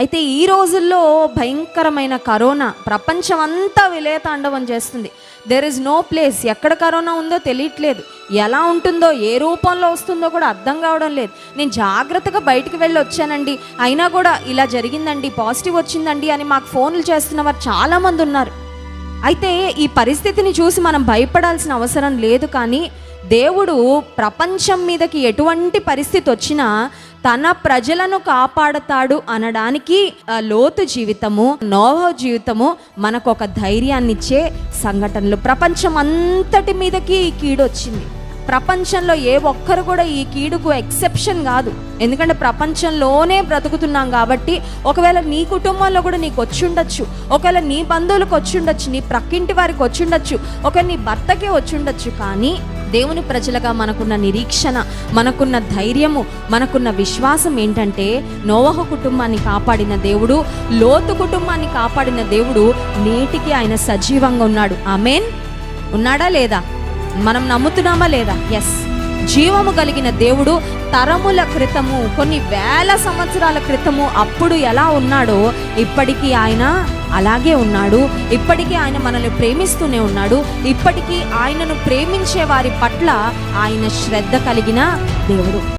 అయితే ఈ రోజుల్లో భయంకరమైన కరోనా ప్రపంచం అంతా చేస్తుంది. దెర్ ఇస్ నో ప్లేస్ ఎక్కడ కరోనా ఉందో తెలియట్లేదు. ఎలా ఉంటుందో ఏ రూపంలో వస్తుందో కూడా అర్థం కావడం లేదు. నేను జాగ్రత్తగా బయటికి వెళ్ళి వచ్చానండి. అయినా కూడా ఇలా జరిగిందండి పాజిటివ్ వచ్చిందండి అని మాకు ఫోన్లు చేస్తున్న వారు చాలామంది ఉన్నారు. అయితే ఈ పరిస్థితిని చూసి మనం భయపడాల్సిన అవసరం లేదు కానీ దేవుడు ప్రపంచం మీదకి ఎటువంటి పరిస్థితి వచ్చినా తన ప్రజలను కాపాడతాడు అనడానికి ఆ, లోతు జీవితము నోహ జీవితము మనకు ఒక ధైర్యాన్ని ఇచ్చే సంఘటనలు. ప్రపంచం అంతటి మీదకి ఈ కీడు వచ్చింది ప్రపంచంలో ఏ ఒక్కరు కూడా ఈ కీడుకు ఎక్సెప్షన్ కాదు. ఎందుకంటే ప్రపంచంలోనే బ్రతుకుతున్నాం కాబట్టి ఒకవేళ నీ కుటుంబంలో కూడా నీకు వచ్చిండొచ్చు ఒకవేళ నీ బంధువులకు వచ్చిండొచ్చు నీ ప్రక్కింటి వారికి వచ్చి ఉండొచ్చు ఒక నీ భర్తకే వచ్చిండొచ్చు కానీ దేవుని ప్రజలుగా మనకున్న నిరీక్షణ మనకున్న ధైర్యము మనకున్న విశ్వాసం ఏంటంటే నోవహ కుటుంబాన్ని కాపాడిన దేవుడు లోతు కుటుంబాన్ని కాపాడిన దేవుడు నేటికి ఆయన సజీవంగా ఉన్నాడు. ఆమెన్? ఉన్నాడా లేదా? మనం నమ్ముతున్నామా లేదా? ఎస్ జీవము కలిగిన దేవుడు తరముల క్రితము కొన్ని వేల సంవత్సరాల క్రితము అప్పుడు ఎలా ఉన్నాడో ఇప్పటికీ ఆయన అలాగే ఉన్నాడు. ఇప్పటికీ ఆయన మనల్ని ప్రేమిస్తూనే ఉన్నాడు. ఇప్పటికీ ఆయనను ప్రేమించే వారి పట్ల ఆయన శ్రద్ధ కలిగిన దేవుడు.